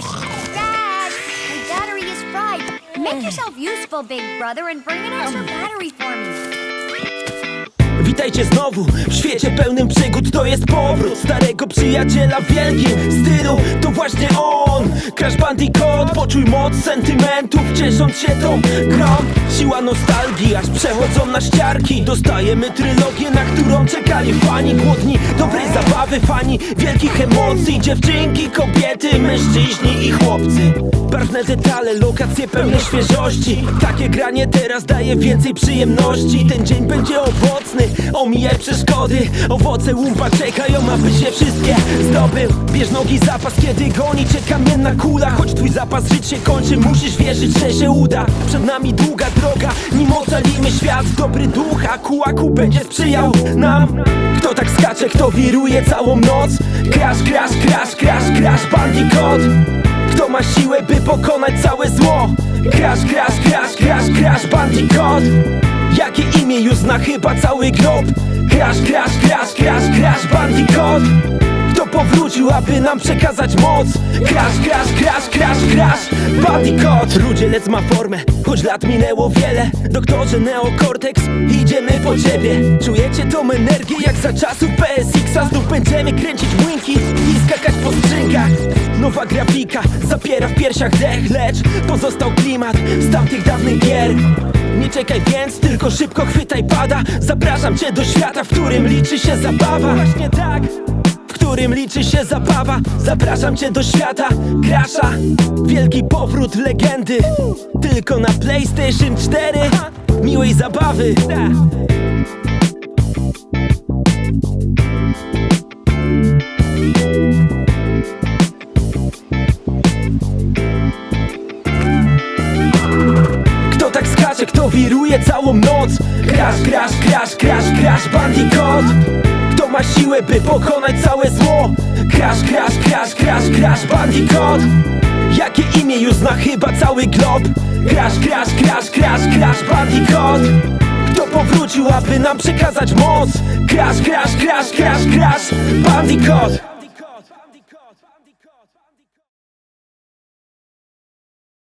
Dad, my battery is fried. Make yourself useful, big brother, and bring an extra battery for me. Witajcie znowu w świecie pełnym przygód To jest powrót starego przyjaciela w wielkim stylu Crash Bandicoot Poczuj moc sentymentów Ciesząc się tą grą. Siła nostalgii aż przechodzą na ściarki. Dostajemy trylogię na którą czekali fani. Głodni dobrej zabawy fani Wielkich emocji. Dziewczynki, kobiety, mężczyźni i chłopcy. Barwne detale, lokacje pełne świeżości. Takie granie teraz daje więcej przyjemności. Ten dzień będzie owocny, omijaj przeszkody. Owoce łumpa czekają, aby się wszystkie zdobył. Bierz nogi zapas, kiedy goni. Cię kamienna kula Choć twój zapas żyć się kończy, musisz wierzyć, że się uda. Przed nami długa droga, nim ocalimy świat. Dobry duch, a kułaku będzie sprzyjał nam. Kto tak skacze, kto wiruje całą noc? Crash, crash, crash, crash, crash, bandicoot kto ma siłę, by pokonać całe zło? Crash, crash, crash, crash, crash, bandicoot Jakie imię już zna? Chyba cały glob? Crash, crash, crash, crash, crash, bandicoot powrócił, aby nam przekazać moc? Crash, crash, crash, crash, crash, bandicoot Rudzielec ma formę, choć lat minęło wiele. Doktorze Neocortex, idziemy po ciebie. Czujecie tą energię jak za czasów PSX-a Znów będziemy kręcić młynki i skakać po skrzynkach. Nowa grafika zapiera w piersiach dech Lecz pozostał klimat z tamtych dawnych gier. Nie czekaj więc, tylko szybko chwytaj pada. Zapraszam cię do świata, w którym liczy się zabawa. Właśnie tak którym liczy się zabawa. Zapraszam cię do świata Crasha Wielki powrót legendy. Tylko na PlayStation 4 Miłej zabawy. Kto tak skacze, kto wiruje całą noc? Crash, crash, crash, crash, crash, bandicoot ma siłę, by pokonać całe zło. Crash, crash, crash, crash, crash, bandicoot Jakie imię już zna chyba cały glob? Crash, crash, crash, crash, crash, bandicoot Kto powrócił, aby nam przekazać moc? Crash, crash, crash, crash, crash, bandicoot